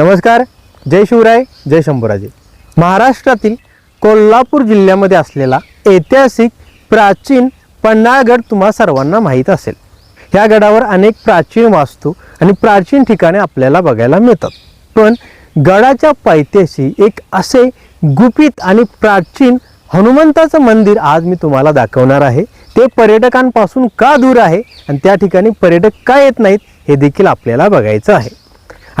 नमस्कार जय शिवराय जय शंभूराजे. महाराष्ट्रातील कोल्हापूर जिल्ह्यामध्ये असलेला ऐतिहासिक प्राचीन पन्हाळगड तुम्हा सर्वांना माहीत असेल. ह्या गडावर अनेक प्राचीन वास्तू आणि प्राचीन ठिकाणे आपल्याला बघायला मिळतात. पण गडाच्या पायथ्याशी एक असे गुपित आणि प्राचीन हनुमंताचं मंदिर आज मी तुम्हाला दाखवणार आहे. ते पर्यटकांपासून का दूर आहे आणि त्या ठिकाणी पर्यटक का येत नाहीत हे देखील आपल्याला बघायचं आहे.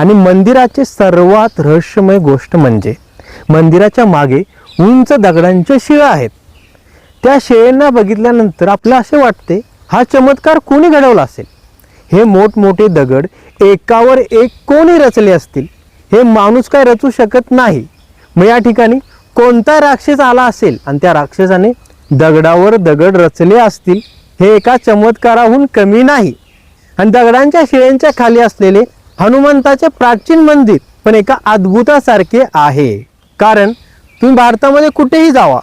आणि मंदिराचे सर्वात रहस्यमय गोष्ट म्हणजे मंदिराच्या मागे उंच दगडांच्या शिळा आहेत. त्या शिळेंना बघितल्यानंतर आपलं असे वाटते हा चमत्कार कोणी घडवला असेल? हे मोठमोठे दगड एकावर एक कोणी रचले असतील? हे माणूस काय रचू शकत नाही. मग या ठिकाणी कोणता राक्षस आला असेल? आणि त्या राक्षसाने दगडावर दगड रचले असतील हे एका चमत्काराहून कमी नाही. आणि दगडांच्या शिळेंच्या खाली असलेले हनुमंताचे प्राचीन मंदिर पण एका अद्भुतासारखे आहे. कारण तुम्ही भारतामध्ये कुठेही जावा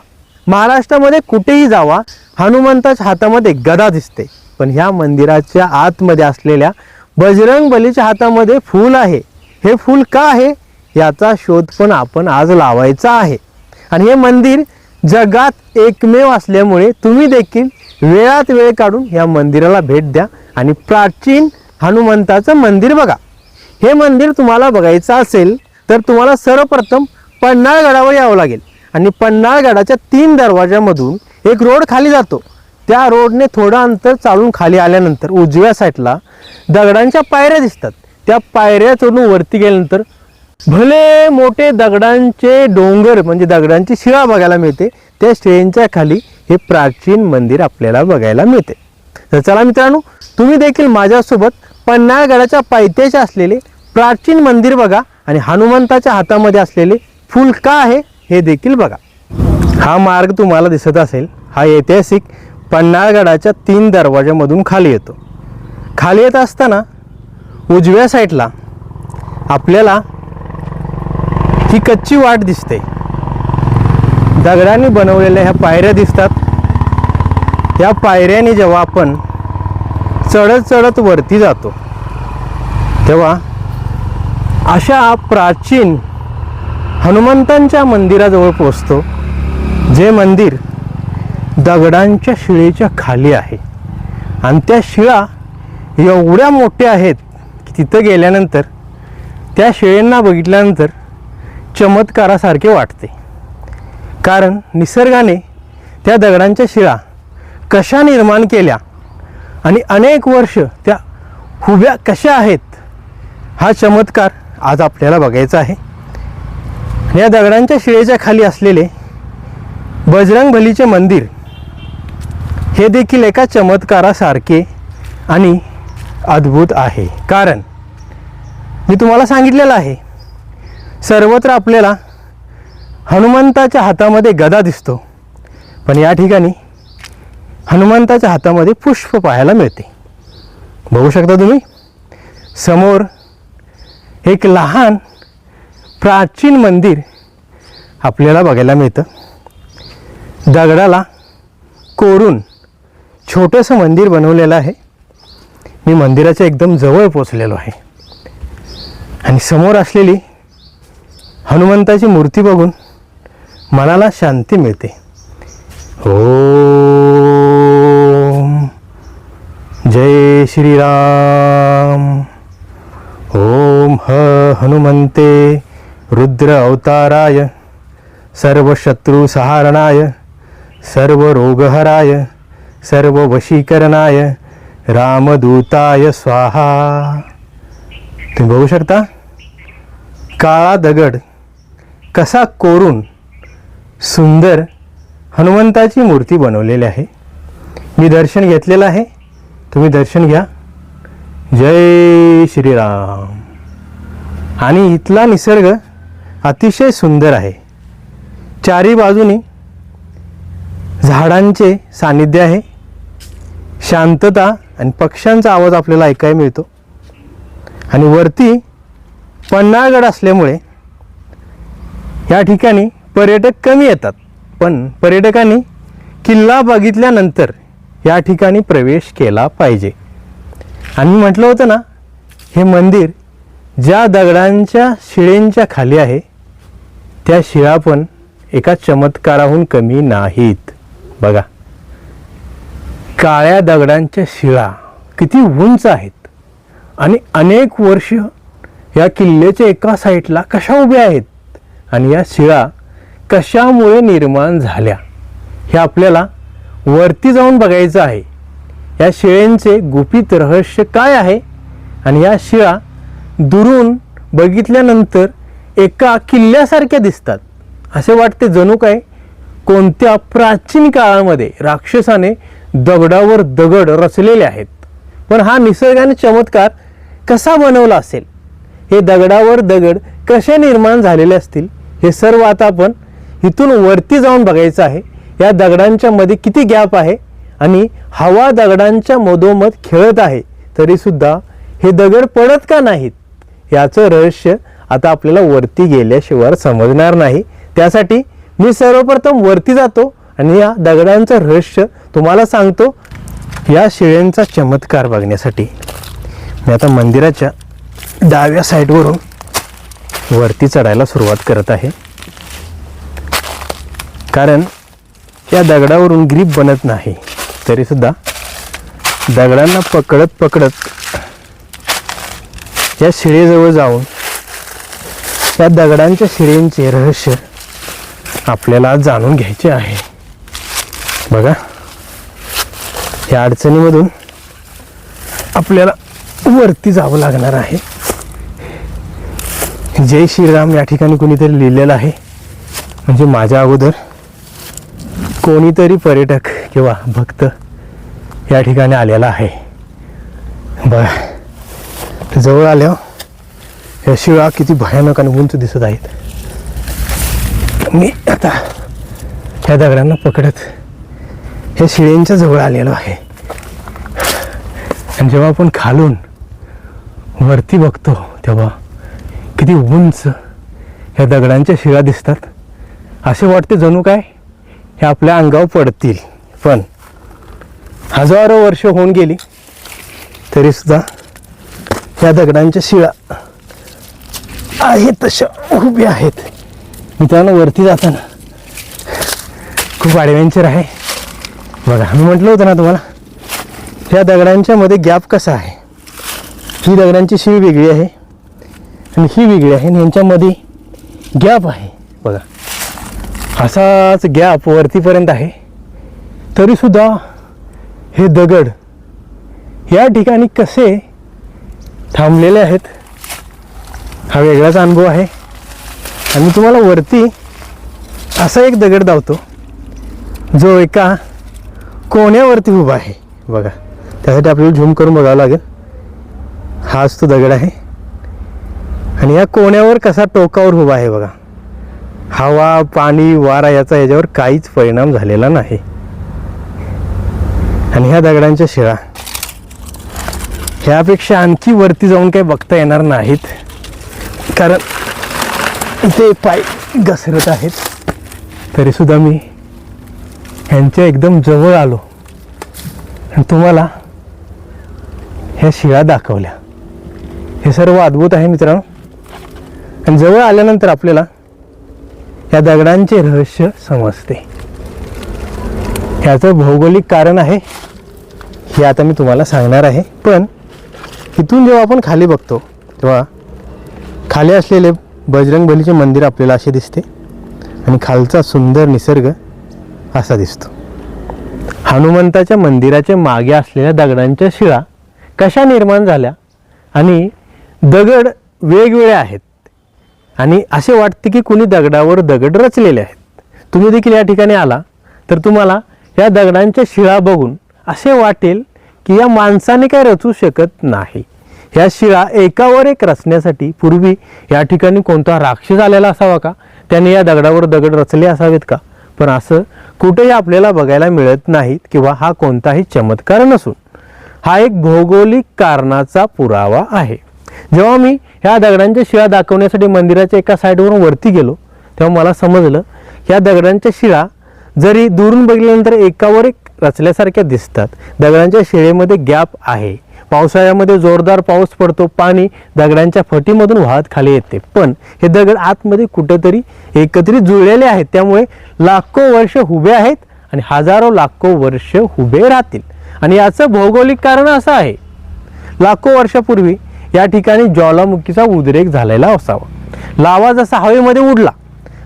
महाराष्ट्रामध्ये कुठेही जावा हनुमंताच्या हातामध्ये गदा दिसते. पण ह्या मंदिराच्या आतमध्ये असलेल्या बजरंग बलीच्या हातामध्ये फूल आहे. हे फूल का आहे? याचा शोध पण आपण आज लावायचा आहे. आणि हे मंदिर जगात एकमेव असल्यामुळे तुम्ही देखील वेळात वेळ काढून या मंदिराला भेट द्या आणि प्राचीन हनुमंताचं मंदिर बघा. हे मंदिर तुम्हाला बघायचं असेल तर तुम्हाला सर्वप्रथम पन्हाळगडावर यावं लागेल. आणि पन्हाळगडाच्या तीन दरवाजामधून एक रोड खाली जातो. त्या रोडने थोडं अंतर चालून खाली आल्यानंतर उजव्या साईडला दगडांच्या पायऱ्या दिसतात. त्या पायऱ्या चढून वरती गेल्यानंतर भले मोठे दगडांचे डोंगर म्हणजे दगडांची शिळा बघायला मिळते त्या श्रेणच्या खाली हे प्राचीन मंदिर आपल्याला बघायला मिळते. तर चला मित्रांनो तुम्ही देखील माझ्यासोबत पन्हाळगडाच्या पायथ्याशी असलेले प्राचीन मंदिर बघा आणि हनुमंताच्या हातामध्ये असलेले फूल का आहे हे देखील बघा. हा मार्ग तुम्हाला दिसत असेल हा ऐतिहासिक पन्हाळगडाच्या तीन दरवाज्यामधून खाली येतो. खाली येत असताना उजव्या साईडला आपल्याला ही कच्ची वाट दिसते. दगडाने बनवलेल्या ह्या पायऱ्या दिसतात. या पायऱ्याने जेव्हा आपण चढत चढत वरती जातो तेव्हा अशा प्राचीन हनुमंतांच्या मंदिराजवळ पोचतो जे मंदिर दगडांच्या शिळेच्या खाली आहे. आणि त्या शिळा एवढ्या मोठ्या आहेत की तिथं गेल्यानंतर त्या शिळेंना बघितल्यानंतर चमत्कारासारखे वाटते. कारण निसर्गाने त्या दगडांच्या शिळा कशा निर्माण केल्या? आणि अनेक वर्ष त्या हुब्या कशा आहेत? हा चमत्कार आज आपल्याला बघायचा आहे. या दगडांच्या शिळेच्या खाली असलेले बजरंगबलीचे मंदिर हे देखील एका चमत्कारासारखे आणि अद्भुत आहे. कारण मी तुम्हाला सांगितलेलं आहे सर्वत्र आपल्याला हनुमंताच्या हातामध्ये गदा दिसतो. पण या ठिकाणी हनुमंताच्या हातामध्ये पुष्प पाहायला मिळते. बघू शकता तुम्ही? समोर एक लहान प्राचीन मंदिर आपल्याला बघायला मिळतं. दगडाला कोरून छोटंसं मंदिर बनवलेलं आहे. मी मंदिराच्या एकदम जवळ पोचलेलो आहे. आणि समोर असलेली हनुमंताची मूर्ती बघून मनाला शांती मिळते. हो. जय श्रीराम। ओम ह हनुमंते रुद्र अवताराय सर्व शत्रु सहारणाय सर्व रोगहराय सर्व वशीकरणाय रामदूताय स्वाहा। तुम्ही बघू शकता काळा दगड कसा कोरून सुंदर हनुमंताची मूर्ती बनवलेली आहे. मी दर्शन घेतलेलं आहे. तुम्ही दर्शन घ्या. जय श्रीराम. आणि इथला निसर्ग अतिशय सुंदर आहे. चारी बाजूनी झाडांचे सानिध्य आहे. शांतता आणि पक्ष्यांचा आवाज आपल्याला ऐकायला मिळतो. आणि वरती पन्हाळगड असल्यामुळे या ठिकाणी पर्यटक कमी येतात. पण पर्यटकांनी किल्ला बघितल्यानंतर या ठिकाणी प्रवेश केला पाहिजे. आणि म्हटलं होतं ना हे मंदिर ज्या दगडांच्या शिळेंच्या खाली आहे त्या शिळा पण एका चमत्काराहून कमी नाहीत. बघा. काळ्या दगडांच्या शिळा किती उंच आहेत आणि अनेक वर्ष या किल्ल्याच्या एका साईडला कशा उभ्या आहेत आणि या शिळा कशामुळे निर्माण झाल्या हे आपल्याला वरती जाऊन बघायचं आहे. या शिळेंचे गुपित रहस्य काय आहे? आणि या शिळा दुरून बघितल्यानंतर एका किल्ल्यासारख्या दिसतात. असे वाटते जणू काय? कोणत्या प्राचीन काळामध्ये राक्षसाने दगडावर दगड रचलेले आहेत? पण हा निसर्गाने चमत्कार कसा बनवला असेल? हे दगडावर दगड कसे निर्माण झालेले असतील? हे सर्व आता आपण इथून वरती जाऊन बघायचं आहे. या दगडांच्या मध्ये किती गॅप आहे? आणि हवा दगडांच्या मधोमध खेळत आहे तरीसुद्धा हे दगड पडत का नाहीत? याचं रहस्य आता आपल्याला वरती गेल्याशिवाय समजणार नाही. त्यासाठी मी सर्वप्रथम वरती जातो आणि या दगडांचं रहस्य तुम्हाला सांगतो या शिळेंचा चमत्कार बघण्यासाठी. मी आता मंदिराच्या डाव्या साईडवरून वरती चढायला सुरुवात करत आहे. कारण या दगडावरून ग्रीप बनत नाही. तरीसुद्धा दगडांना पकडत पकडत या शिळेजवळ जाऊन या दगडांच्या शिळेंचे रहस्य आपल्याला जाणून घ्यायचे आहे. बघा या अडचणीमधून आपल्याला वरती जावं लागणार आहे. जय श्रीराम या ठिकाणी कोणीतरी लिहिलेलं आहे. म्हणजे माझ्या अगोदर कोणीतरी पर्यटक किंवा भक्त या ठिकाणी आलेला आहे. बघा जवळ आल्यावर हो. या शिळा किती भयानक आणि उंच दिसत आहेत. मी आता या दगडांना पकडत हे शिळेंच्या जवळ आलेलो आहे. आणि जेव्हा आपण खालून वरती बघतो तेव्हा किती उंच या दगडांच्या शिळा दिसतात. असे वाटते जणू काय? हे आपल्या अंगावर पडतील. पण हजारो वर्ष होऊन गेली तरीसुद्धा या दगडांच्या शिळा आहेत तशा उभ्या आहेत. मित्रांनो वरती जाताना खूप ॲडव्हेंचर आहे. बघा मी म्हटलं होतं ना तुम्हाला या दगडांच्या मध्ये गॅप कसा आहे? ही दगडांची शिळ वेगळी आहे आणि ही वेगळी आहे आणि यांच्यामध्ये गॅप आहे. बघा. असाच गॅप वरतीपर्यंत आहे. तरीसुद्धा हे दगड या ठिकाणी कसे थांबलेले आहेत हा वेगळाच अनुभव आहे. आणि तुम्हाला वरती असा एक दगड धावतो जो एका कोण्यावरती उभा आहे. बघा त्यासाठी आपल्याला झूम करून बघावं लागेल. हाच तो दगड आहे. आणि या कोण्यावर कसा टोकावर उभा आहे बघा. हवा पाणी वारा याचा याच्यावर काहीच परिणाम झालेला नाही. आणि ह्या दगडांच्या शिळा. ह्यापेक्षा आणखी वरती जाऊन काही बघता येणार नाहीत. कारण इथे पाय घसरत आहेत. तरीसुद्धा मी ह्यांच्या एकदम जवळ आलो. आणि तुम्हाला ह्या शिळा दाखवल्या. हे सर्व अद्भुत आहे मित्रांनो. आणि जवळ आल्यानंतर आपल्याला या दगडांचे रहस्य समजते. ह्याचं भौगोलिक कारण आहे हे आता मी तुम्हाला सांगणार आहे. पण इथून जेव्हा आपण खाली बघतो तेव्हा खाली असलेले बजरंगबलीचे मंदिर आपल्याला असे दिसते आणि खालचा सुंदर निसर्ग असा दिसतो. हनुमंताच्या मंदिराच्या मागे असलेल्या दगडांच्या शिळा कशा निर्माण झाल्या आणि दगड वेगवेगळे आहेत? आणि असे वाटते की कुणी दगडावर दगड रचलेले आहेत. तुम्ही देखील या ठिकाणी आला तर तुम्हाला या दगडांच्या शिळा बघून असे वाटेल की या माणसाने काय रचू शकत नाही. ह्या शिळा एकावर एक रचण्यासाठी पूर्वी या ठिकाणी कोणता राक्षस आलेला असावा का? त्याने या दगडावर दगड रचले असावेत का? पण असं कुठेही आपल्याला बघायला मिळत नाहीत किंवा हा कोणताही चमत्कार नसून. हा एक भौगोलिक कारणाचा पुरावा आहे. जेव्हा मी ह्या दगडांच्या शिळा दाखवण्यासाठी मंदिराच्या एका साईडवरून वरती गेलो तेव्हा मला समजलं ह्या दगडांच्या शिळा जरी दुरून बघितल्यानंतर एकावर एक रचल्यासारख्या दिसतात. दगडांच्या शिळेमध्ये गॅप आहे. पावसाळ्यामध्ये जोरदार पाऊस पडतो पाणी दगडांच्या फटीमधून वाहत खाली येते. पण हे दगड आतमध्ये कुठेतरी एकत्रित जुळलेले आहेत. त्यामुळे लाखो वर्ष उभे आहेत आणि हजारो लाखो वर्ष उभे राहतील. आणि याचं भौगोलिक कारण असं आहे. लाखो वर्षापूर्वी या ठिकाणी ज्वालामुखीचा उद्रेक झालेला असावा. लावा जसा हवेमध्ये उडला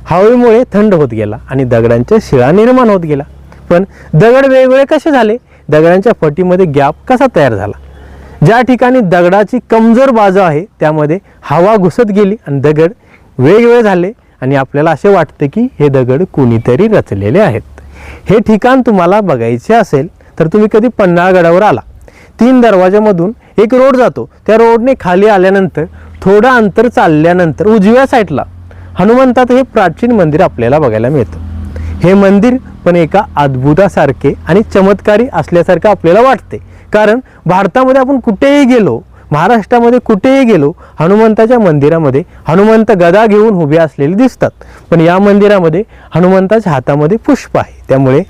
हवेमुळे थंड होत गेला आणि दगडांच्या शिळा निर्माण होत गेला पण दगड वेगवेगळे कसे झाले? दगडांच्या फटीमध्ये गॅप कसा तयार झाला? ज्या ठिकाणी दगडाची कमजोर बाजू आहे त्यामध्ये हवा घुसत गेली आणि दगड वेगवेगळे झाले आणि आपल्याला असे वाटते की हे दगड कुणीतरी रचलेले आहेत. हे ठिकाण तुम्हाला बघायचे असेल तर तुम्ही कधी पन्हाळगडावर आला. तीन दरवाजामधून एक रोड जातो. त्या रोडने खाली आल्यानंतर थोडं अंतर चालल्यानंतर उजव्या साईडला हनुमंतात हे प्राचीन मंदिर आपल्याला बघायला मिळतं. हे मंदिर पण एका अद्भुतासारखे आणि चमत्कारी असल्यासारखं आपल्याला वाटते. कारण भारतामध्ये आपण कुठेही गेलो महाराष्ट्रामध्ये कुठेही गेलो हनुमंताच्या मंदिरामध्ये हनुमंत गदा घेऊन उभे असलेले दिसतात. पण या मंदिरामध्ये हनुमंताच्या हातामध्ये पुष्प आहे. त्यामुळे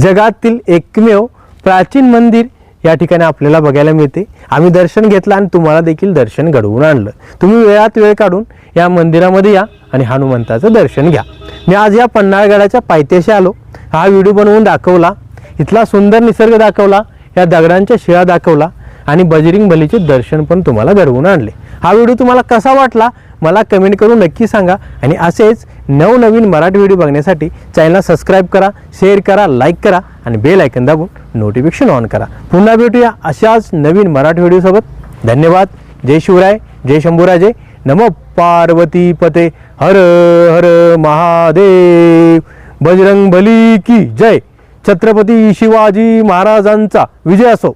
जगातील एकमेव प्राचीन मंदिर या ठिकाणी आपल्याला बघायला मिळते. आम्ही दर्शन घेतलं आणि तुम्हाला देखील दर्शन घडवून आणलं. तुम्ही वेळात वेळ काढून या मंदिरामध्ये या आणि हनुमंताचं दर्शन घ्या. मी आज या पन्हाळगडाच्या पायथ्याशी आलो. हा व्हिडिओ बनवून दाखवला. इथला सुंदर निसर्ग दाखवला. या दगडांच्या शिळा दाखवला. आणि बजरिंग बलीचे दर्शन पण तुम्हाला घडवून आणले. हा व्हिडिओ तुम्हाला कसा वाटला? मला कमेंट करून नक्की सांगा. आणि असेच नवनवीन मराठी व्हिडिओ बघण्यासाठी चॅनलला सबस्क्राईब करा शेअर करा लाईक करा आणि बेल ऐकन दाबून नोटिफिकेशन ऑन करा. पुन्हा भेटूया अशाच नवीन मराठी व्हिडिओसोबत धन्यवाद. जय शिवराय जय शंभूराजे. नमो पार्वती पते. हर हर महादेव. बजरंग बली की जय. छत्रपती शिवाजी महाराजांचा विजय असो.